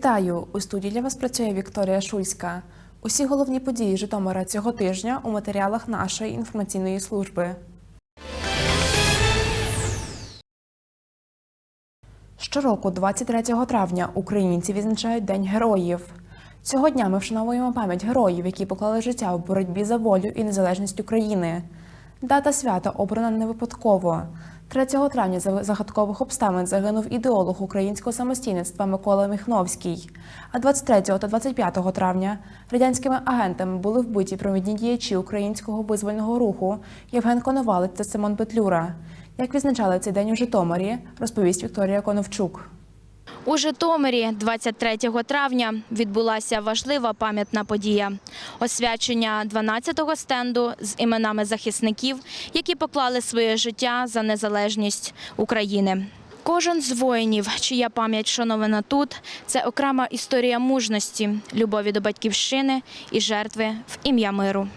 Вітаю! У студії для вас працює Вікторія Шульська. Усі головні події Житомира цього тижня у матеріалах нашої інформаційної служби. Щороку, 23 травня, українці відзначають День героїв. Цього дня ми вшановуємо пам'ять героїв, які поклали життя в боротьбі за волю і незалежність України. Дата свята обрана не випадково. 3 травня за загадкових обставин загинув ідеолог українського самостійництва Микола Міхновський. А 23 та 25 травня радянськими агентами були вбиті провідні діячі українського визвольного руху Євген Коновалець та Симон Петлюра. Як відзначали цей день у Житомирі, розповість Вікторія Коновчук. У Житомирі 23 травня відбулася важлива пам'ятна подія – освячення 12-го стенду з іменами захисників, які поклали своє життя за незалежність України. Кожен з воїнів, чия пам'ять шанована тут, це окрема історія мужності, любові до батьківщини і жертви в ім'я миру.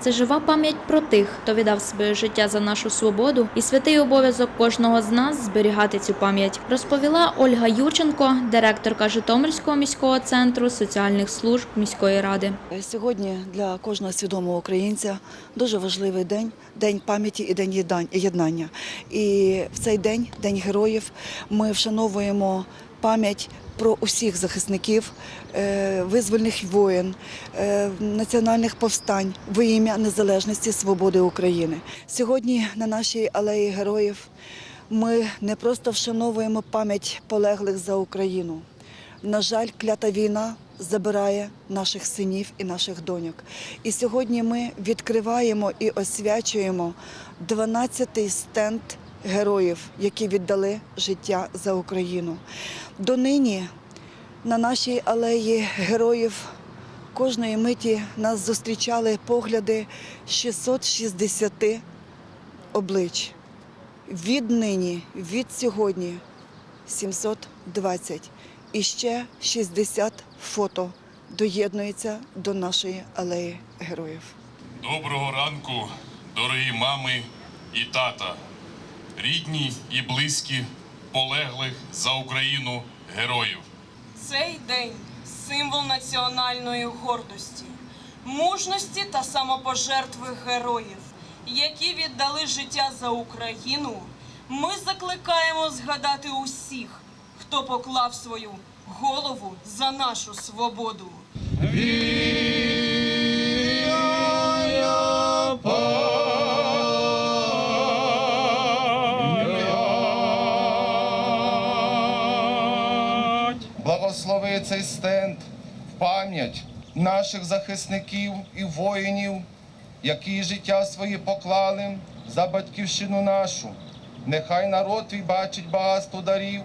Це жива пам'ять про тих, хто віддав своє життя за нашу свободу, і святий обов'язок кожного з нас зберігати цю пам'ять, розповіла Ольга Юченко, директорка Житомирського міського центру соціальних служб міської ради. Сьогодні для кожного свідомого українця дуже важливий день день пам'яті і день єднання. І в цей день, день героїв, ми вшановуємо пам'ять про усіх захисників, е, визвольних воїн, е, національних повстань во ім'я незалежності свободи України. Сьогодні на нашій алеї героїв ми не просто вшановуємо пам'ять полеглих за Україну. На жаль, клята війна забирає наших синів і наших доньок. І сьогодні ми відкриваємо і освячуємо 12-й стенд героїв, які віддали життя за Україну. Донині на нашій алеї героїв кожної миті нас зустрічали погляди 660 облич. Віднині, від сьогодні 720 і ще 60 фото доєднується до нашої алеї героїв. Доброго ранку, дорогі мами і тата, рідні і близькі полеглих за Україну героїв. Цей день символ національної гордості, мужності та самопожертви героїв, які віддали життя за Україну. Ми закликаємо згадати усіх, хто поклав свою голову за нашу свободу. Благослови цей стенд в пам'ять наших захисників і воїнів, які життя свої поклали за батьківщину нашу. Нехай народ твій бачить багатство дарів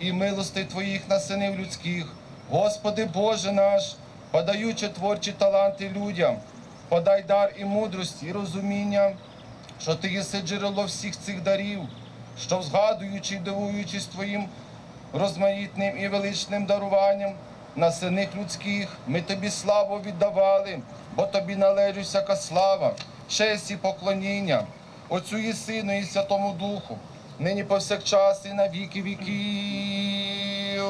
і милости твоїх на синів людських. Господи Боже наш, подаючи творчі таланти людям, подай дар і мудрість, і розуміння, що ти єси джерело всіх цих дарів, що згадуючи і дивуючись твоїм розмаїтним і величним даруванням на синих людських ми тобі славу віддавали, бо тобі належить всяка слава, честь і поклоніння Отцю і Сину, і Святому Духу, нині повсякчас і на віки віків.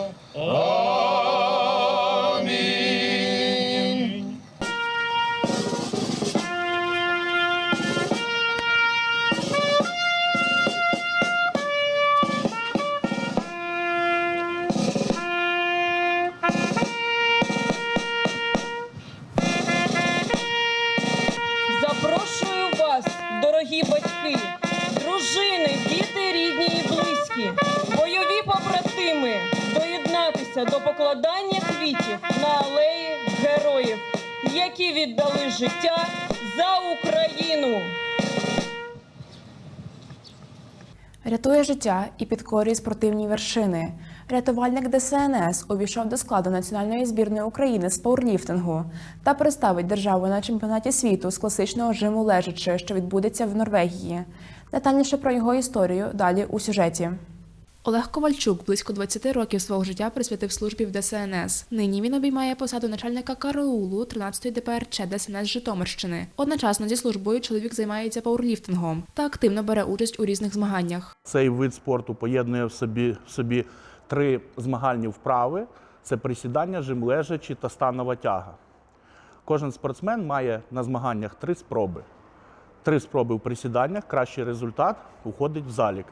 Які віддали життя за Україну. Рятує життя і підкорює спортивні вершини. Рятувальник ДСНС увійшов до складу національної збірної України з пауерліфтингу та представить державу на чемпіонаті світу з класичного жиму лежачи, що відбудеться в Норвегії. Детальніше про його історію далі у сюжеті. Олег Ковальчук близько 20 років свого життя присвятив службі в ДСНС. Нині він обіймає посаду начальника караулу 13-ї ДПРЧ ДСНС Житомирщини. Одночасно зі службою чоловік займається пауерліфтингом та активно бере участь у різних змаганнях. Цей вид спорту поєднує в собі, в собі три змагальні вправи: це присідання, жим лежачі та станова тяга. Кожен спортсмен має на змаганнях три спроби. Три спроби в присіданнях, кращий результат уходить в залік.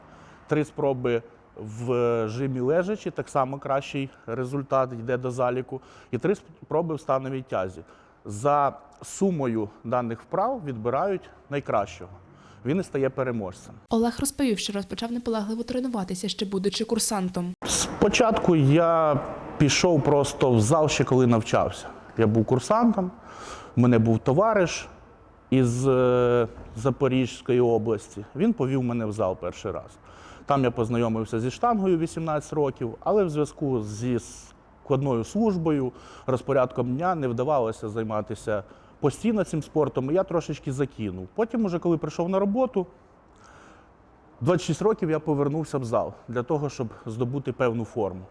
Три спроби в жимі лежачі, так само кращий результат йде до заліку. І три спроби в становій тязі. За сумою даних вправ відбирають найкращого. Він і стає переможцем. Олег розповів, що розпочав наполегливо тренуватися, ще будучи курсантом. Спочатку я пішов просто в зал ще коли навчався. Я був курсантом, в мене був товариш із е, Запорізької області. Він повів мене в зал перший раз. Там я познайомився зі штангою 18 років, але в зв'язку зі складною службою, розпорядком дня не вдавалося займатися постійно цим спортом, і я трошечки закинув. Потім, уже коли прийшов на роботу, 26 років я повернувся в зал для того, щоб здобути певну форму.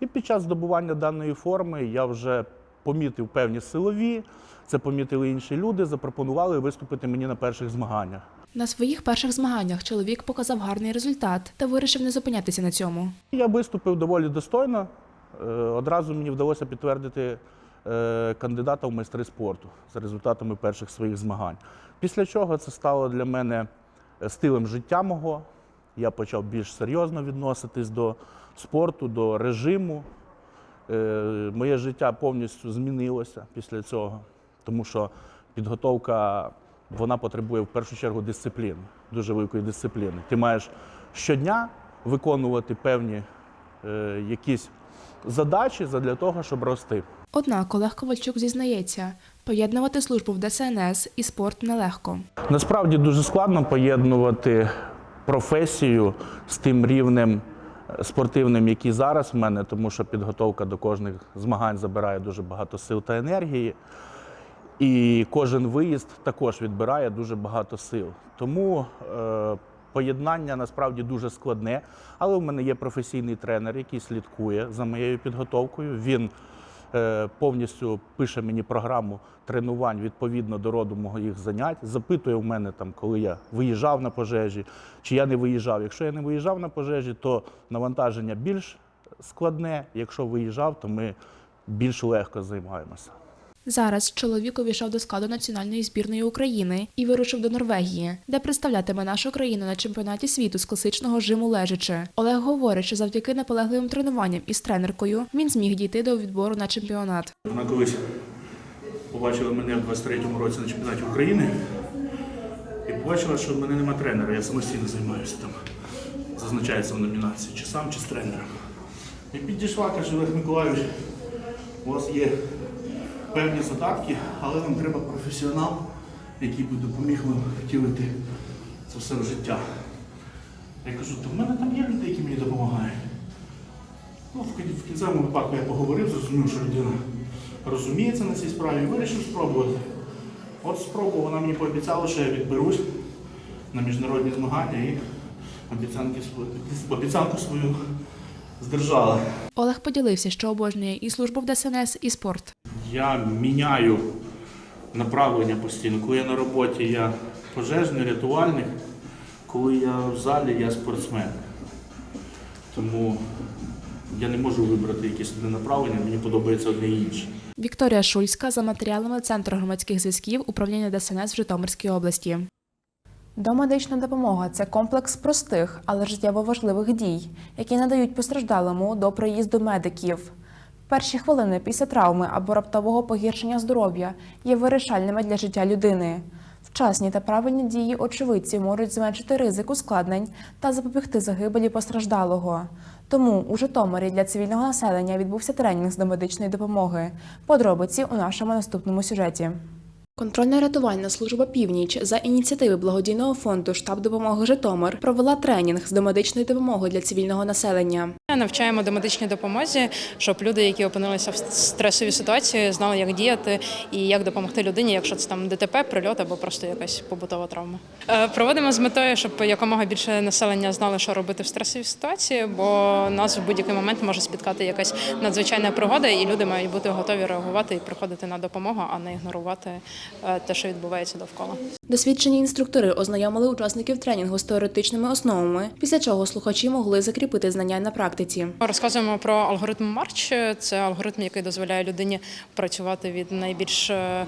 І під час здобування даної форми я вже помітив певні силові, це помітили інші люди, запропонували виступити мені на перших змаганнях. На своїх перших змаганнях чоловік показав гарний результат та вирішив не зупинятися на цьому. Я виступив доволі достойно. Е, Одразу мені вдалося підтвердити е, кандидата в майстри спорту за результатами перших своїх змагань. Після чого це стало для мене е, стилем життя мого. Я почав більш серйозно відноситись до спорту, до режиму. Моє життя повністю змінилося після цього, тому що підготовка вона потребує в першу чергу дисципліни, дуже великої дисципліни. Ти маєш щодня виконувати певні е, якісь задачі для того, щоб рости. Однак Олег Ковальчук зізнається, поєднувати службу в ДСНС і спорт нелегко. Насправді дуже складно поєднувати професію з тим рівнем е, спортивним, який зараз в мене, тому що підготовка до кожних змагань забирає дуже багато сил та енергії. І кожен виїзд також відбирає дуже багато сил. Тому е, поєднання насправді дуже складне. Але в мене є професійний тренер, який слідкує за моєю підготовкою. Він е, повністю пише мені програму тренувань відповідно до роду моїх занять, запитує в мене там, коли я виїжджав на пожежі, чи я не виїжджав. Якщо я не виїжджав на пожежі, то навантаження більш складне. Якщо виїжджав, то ми більш легко займаємося. Зараз чоловік увійшов до складу національної збірної України і вирушив до Норвегії, де представлятиме нашу країну на чемпіонаті світу з класичного жиму лежачи. Олег говорить, що завдяки наполегливим тренуванням із тренеркою він зміг дійти до відбору на чемпіонат. Вона колись побачила мене в 23-му році на чемпіонаті України і побачила, що в мене нема тренера, я самостійно займаюся там. Зазначається в номінації, чи сам, чи з тренером. І підійшла, каже, Олег Миколаївич, у вас є певні задатки, але вам треба професіонал, який би допоміг вам втілити це все в життя. Я кажу, то в мене там є люди, які мені допомагають. Ну, в кінцевому випадку я поговорив, зрозумів, що людина розуміється на цій справі і вирішив спробувати. От спробував, вона мені пообіцяла, що я відберусь на міжнародні змагання і обіцянку свою здержала. Олег поділився, що обожнює і службу в ДСНС, і спорт. Я міняю направлення постійно. Коли я на роботі, я пожежний, рятувальник, коли я в залі, я спортсмен. Тому я не можу вибрати якесь одне направлення, мені подобається одне і інше. Вікторія Шульська за матеріалами Центру громадських зв'язків управління ДСНС в Житомирській області. Домедична допомога це комплекс простих, але життєво важливих дій, які надають постраждалому до приїзду медиків. Перші хвилини після травми або раптового погіршення здоров'я є вирішальними для життя людини. Вчасні та правильні дії очевидців можуть зменшити ризик ускладнень та запобігти загибелі постраждалого. Тому у Житомирі для цивільного населення відбувся тренінг з домедичної допомоги. Подробиці у нашому наступному сюжеті. Контрольно-рятувальна служба Північ за ініціативи благодійного фонду Штаб допомоги Житомир провела тренінг з домедичної допомоги для цивільного населення. Навчаємо домедичній допомозі, щоб люди, які опинилися в стресовій ситуації, знали, як діяти і як допомогти людині, якщо це там ДТП, прильот або просто якась побутова травма. Е, Проводимо з метою, щоб якомога більше населення знало, що робити в стресовій ситуації, бо нас в будь-який момент може спіткати якась надзвичайна пригода, і люди мають бути готові реагувати і приходити на допомогу, а не ігнорувати е, те, що відбувається довкола. Досвідчені інструктори ознайомили учасників тренінгу з теоретичними основами, після чого слухачі могли закріпити знання на практиці. Розказуємо про алгоритм Марч. Це алгоритм, який дозволяє людині працювати від найбільш е, е,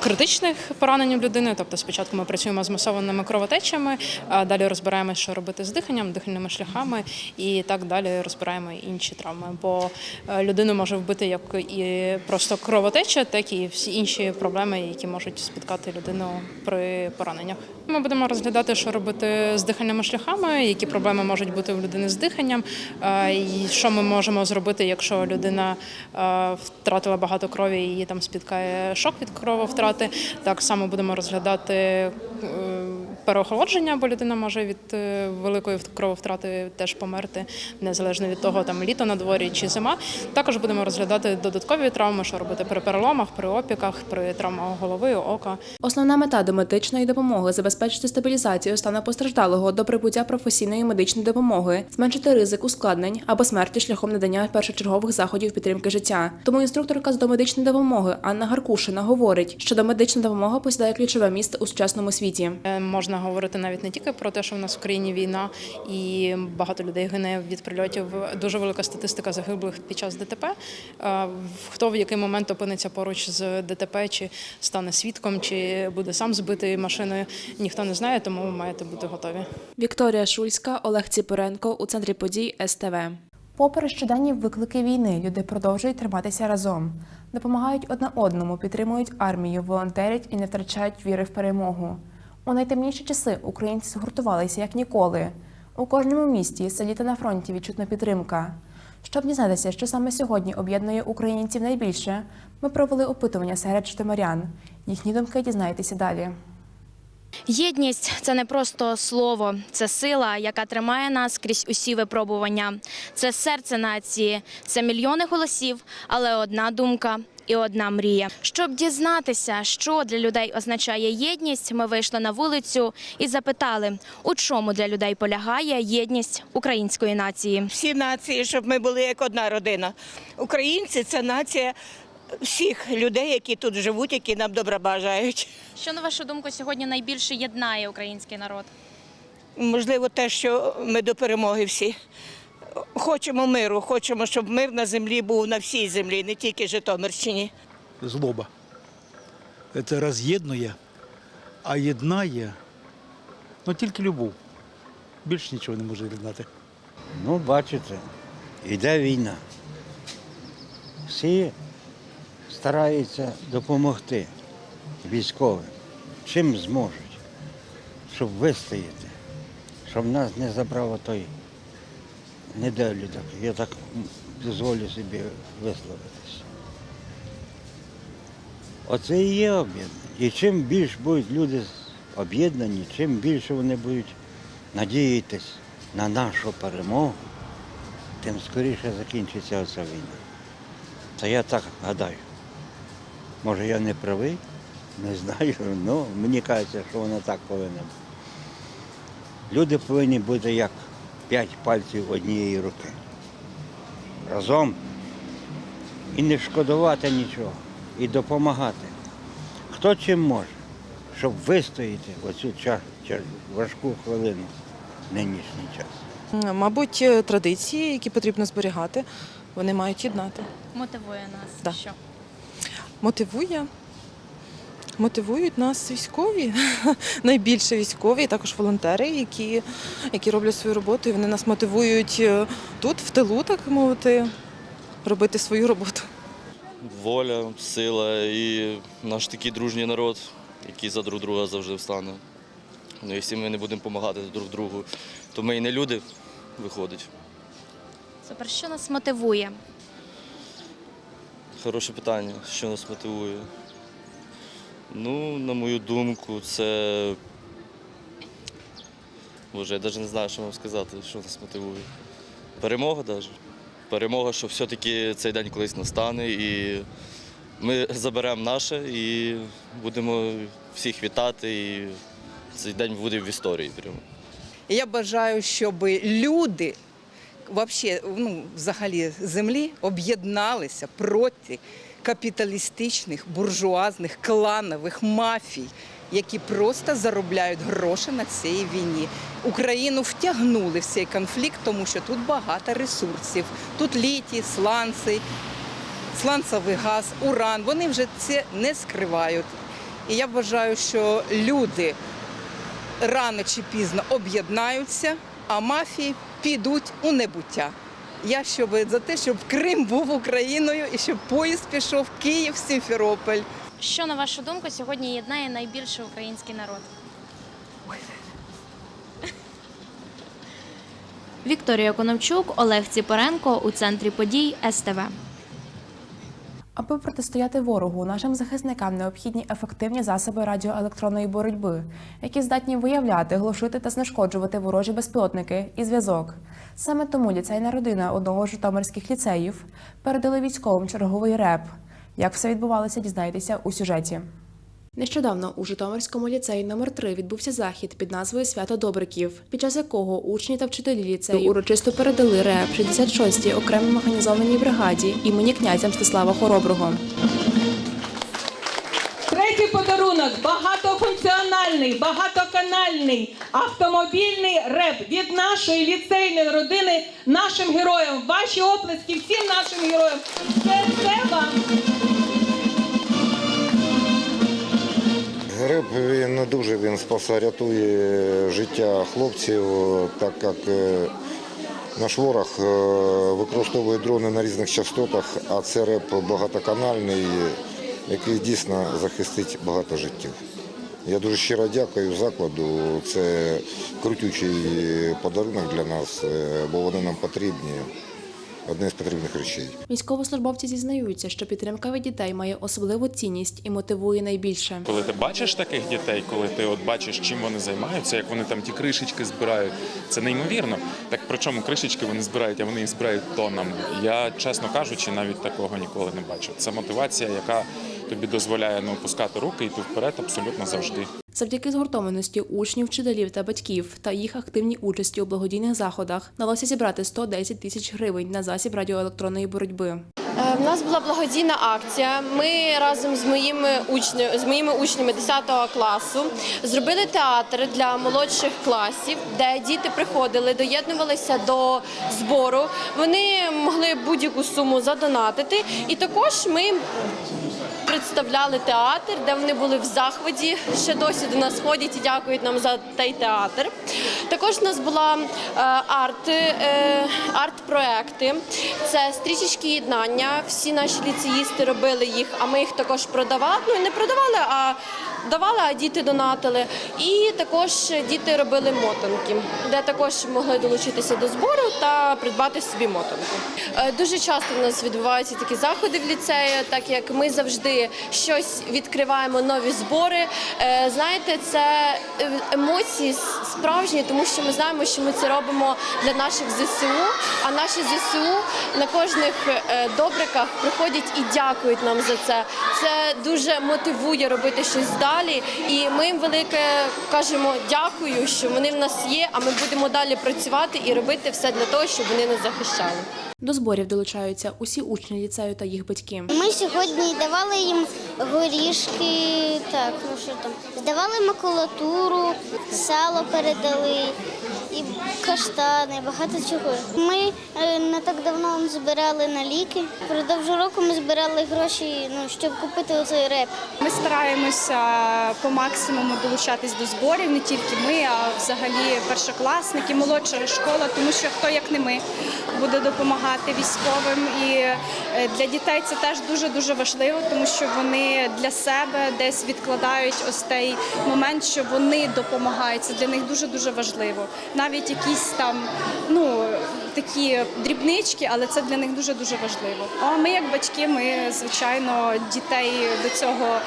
критичних поранень людини. Тобто, спочатку ми працюємо з масованими кровотечами, а далі розбираємо, що робити з диханням, дихальними шляхами, і так далі розбираємо інші травми. Бо е, людину може вбити як і просто кровотеча, так і всі інші проблеми, які можуть спіткати людину при пораненнях. Ми будемо розглядати, що робити з дихальними шляхами, які проблеми можуть бути у людини з диханням, і що ми можемо зробити, якщо людина е, втратила багато крові і її там спіткає шок від крововтрати. Так само будемо розглядати е, переохолодження, бо людина може від е, великої крововтрати теж померти, незалежно від того, там літо на дворі чи зима. Також будемо розглядати додаткові травми, що робити при переломах, при опіках, при травмах голови, ока. Основна мета домедичної допомоги забезпечити стабілізацію стану постраждалого до прибуття професійної медичної допомоги, зменшити ризик ускладнень або смерті шляхом надання першочергових заходів підтримки життя. Тому інструкторка з домедичної допомоги Анна Гаркушина говорить, що домедична допомога посідає ключове місце у сучасному світі. Е, Можна говорити навіть не тільки про те, що в нас в країні війна і багато людей гине від прильотів. Дуже велика статистика загиблих під час ДТП. Е, Хто в який момент опиниться поруч з ДТП, чи стане свідком, чи буде сам збитий машиною, ніхто не знає, тому ви маєте бути готові. Вікторія Шульська, Олег Ціпоренко у центрі подій СТВ. Попри щоденні виклики війни, люди продовжують триматися разом, допомагають одне одному, підтримують армію, волонтерять і не втрачають віри в перемогу. У найтемніші часи українці згуртувалися як ніколи. У кожному місті, селі та на фронті відчутна підтримка. Щоб дізнатися, що саме сьогодні об'єднує українців найбільше, ми провели опитування серед житомирян. Їхні думки дізнаєтеся далі. Єдність це не просто слово, це сила, яка тримає нас крізь усі випробування. Це серце нації, це мільйони голосів, але одна думка. І одна мрія. Щоб дізнатися, що для людей означає єдність, ми вийшли на вулицю і запитали, у чому для людей полягає єдність української нації. всі нації, щоб ми були як одна родина. Українці це нація всіх людей, які тут живуть, які нам добра бажають. Що на вашу думку сьогодні найбільше єднає український народ? Можливо, те, що ми до перемоги всі. Хочемо миру, хочемо, щоб мир на землі був на всій землі, не тільки Житомирщині. злоба. Це роз'єднує, а єднає ну, тільки любов. Більше нічого не може єднати. Ну, бачите, йде війна. Всі стараються допомогти військовим, чим зможуть, щоб вистояти, щоб нас не забрав той недолюдок. Я так дозволю собі висловитися. Оце і є об'єднання. І чим більше будуть люди об'єднані, чим більше вони будуть надіятись на нашу перемогу, тим скоріше закінчиться оця війна. Та я так гадаю. Може я не правий, не знаю, але мені кажеться, що воно так повинно бути. Люди повинні бути як п'ять пальців однієї руки. Разом і не шкодувати нічого, і допомагати. Хто чим може, щоб вистояти оцю ча- ча- важку хвилину в нинішній час. Мабуть, традиції, які потрібно зберігати, вони мають єднати. Мотивує нас. Да. Що? Мотивує. Мотивують нас військові, найбільше військові, і також волонтери, які, які роблять свою роботу, і вони нас мотивують е, тут, в тилу, так мовити, робити свою роботу. воля, сила і наш такий дружній народ, який за друг друга завжди встане. Ну, якщо ми не будемо допомагати друг другу, то ми і не люди виходить. Супер, що нас мотивує? Хороше питання, що нас мотивує. Ну, на мою думку, це. Боже, я навіть не знаю, що вам сказати, що нас мотивує. Перемога навіть. Перемога, що все-таки цей день колись настане і ми заберемо наше і будемо всіх вітати. І цей день буде в історії. Прямо. Я бажаю, щоб люди вообще, ну, взагалі землі об'єдналися проти капіталістичних, буржуазних, кланових мафій, які просто заробляють гроші на цій війні. Україну втягнули в цей конфлікт, тому що тут багато ресурсів. Тут літій, сланці, сланцевий газ, уран. Вони вже це не скривають. І я вважаю, що люди рано чи пізно об'єднаються, а мафії підуть у небуття. Я щоб за те, щоб Крим був Україною і щоб поїзд пішов Київ, Сімферополь. Що, на вашу думку, сьогодні єднає найбільше український народ? Вікторія Коновчук, Олег Ціпоренко у центрі подій СТВ. Аби протистояти ворогу, нашим захисникам необхідні ефективні засоби радіоелектронної боротьби, які здатні виявляти, глушити та знешкоджувати ворожі безпілотники і зв'язок. Саме тому ліцейна родина одного з житомирських ліцеїв передали військовим черговий реп. Як все відбувалося, дізнаєтеся у сюжеті. Нещодавно у Житомирському ліцеї номер 3 відбувся захід під назвою Свято Добриків, під час якого учні та вчителі ліцею урочисто передали реп 66-й окремій механізованій бригаді імені князя Мстислава Хороброго. Третій подарунок багатофункціональний, багатоканальний автомобільний реп від нашої ліцейної родини нашим героям. Ваші оплески всім нашим героям. Це все вам. Дуже він спасає, рятує життя хлопців, так як е, наш ворог е, використовує дрони на різних частотах, а це реп багатоканальний, який дійсно захистить багато життів. Я дуже щиро дякую закладу. Це крутючий подарунок для нас, е, бо вони нам потрібні. Одне з потрібних речей. Військовослужбовці зізнаються, що підтримка від дітей має особливу цінність і мотивує найбільше. Коли ти бачиш таких дітей, коли ти от бачиш, чим вони займаються, як вони там ті кришечки збирають, це неймовірно. Так причому кришечки вони збирають, а вони їх збирають тоннами. Я, чесно кажучи, навіть такого ніколи не бачив. Це мотивація, яка тобі дозволяє не опускати руки і йти вперед абсолютно завжди. Завдяки згуртованості учнів, вчителів та батьків та їх активній участі у благодійних заходах вдалося зібрати 110 тисяч гривень на засіб радіоелектронної боротьби. Е, В нас була благодійна акція. Ми разом з моїми учнями, з моїми учнями 10 класу зробили театр для молодших класів, де діти приходили, доєднувалися до збору. Вони могли будь-яку суму задонатити, і також ми представляли театр, де вони були в захваті. Ще досі до нас ходять і дякують нам за той театр. Також у нас була е, арт, е, арт-проекти. Це стрічечки єднання. Всі наші ліцеїсти робили їх, а ми їх також продавали. Ну не продавали, а давали, а діти донатили. І також діти робили мотанки, де також могли долучитися до збору та придбати собі мотанку. Е, Дуже часто в нас відбуваються такі заходи в ліцеї, так як ми завжди щось відкриваємо, нові збори. Е, Знаєте, це е, емоції справжні, тому що ми знаємо, що ми це робимо для наших ЗСУ, а наші ЗСУ на кожних добриках приходять і дякують нам за це. Це дуже мотивує робити щось далі. І ми їм велике кажемо дякую, що вони в нас є. А ми будемо далі працювати і робити все для того, щоб вони нас захищали. До зборів долучаються усі учні ліцею та їх батьки. Ми сьогодні давали їм горішки, так, ну що там, здавали макулатуру, сало передали і каштани, багато чого. Ми е, не так давно збирали на ліки. Продовж року ми збирали гроші, ну, щоб купити оцей реп. Ми стараємося по максимуму долучатись до зборів, не тільки ми, а взагалі першокласники, молодша школа, тому що хто як не ми буде допомагати військовим. І е, для дітей це теж дуже дуже важливо, тому що вони для себе десь відкладають ось той момент, що вони допомагають. Це для них дуже дуже важливо. Навіть якісь там ну такі дрібнички, але це для них дуже дуже важливо. А ми, як батьки, ми звичайно дітей до цього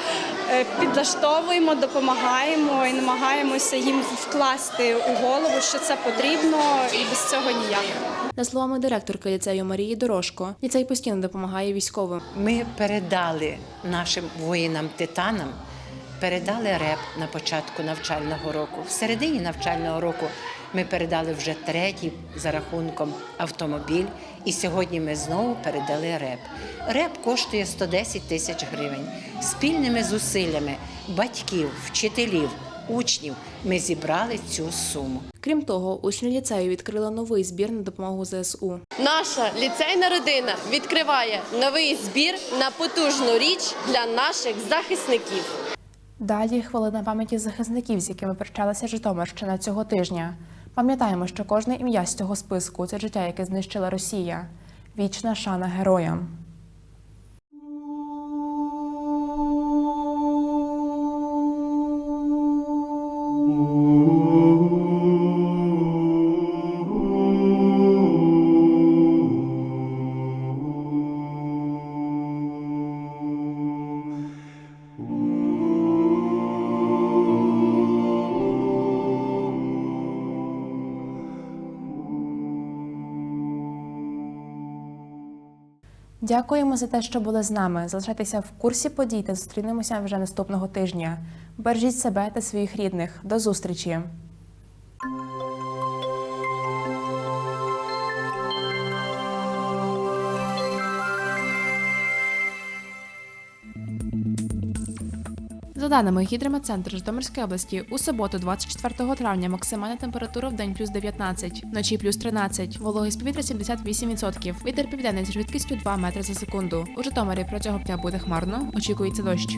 е, підлаштовуємо. допомагаємо і намагаємося їм вкласти у голову, що це потрібно, і без цього ніяк. За словами директорки ліцею Марії Дорожко, ліцей постійно допомагає військовим. Ми передали нашим воїнам-титанам, передали реп на початку навчального року. В середині навчального року ми передали вже третій за рахунком автомобіль, і сьогодні ми знову передали реп. Реп коштує 110 тисяч гривень. Спільними зусиллями батьків, вчителів, учнів ми зібрали цю суму. Крім того, учні ліцею відкрили новий збір на допомогу ЗСУ. Наша ліцейна родина відкриває новий збір на потужну річ для наших захисників. Далі хвилина пам'яті захисників, з якими прощалася Житомирщина цього тижня. Пам'ятаємо, що кожне ім'я з цього списку це життя, яке знищила Росія. Вічна шана героям. Дякуємо за те, що були з нами. Залишайтеся в курсі подій та зустрінемося вже наступного тижня. Бережіть себе та своїх рідних. До зустрічі! За даними Гідрометцентру Житомирської області, у суботу, 24 травня, максимальна температура в день плюс 19, вночі плюс 13, вологість повітря 78%, вітер південний з швидкістю 2 метри за секунду. У Житомирі протягом дня буде хмарно, очікується дощ.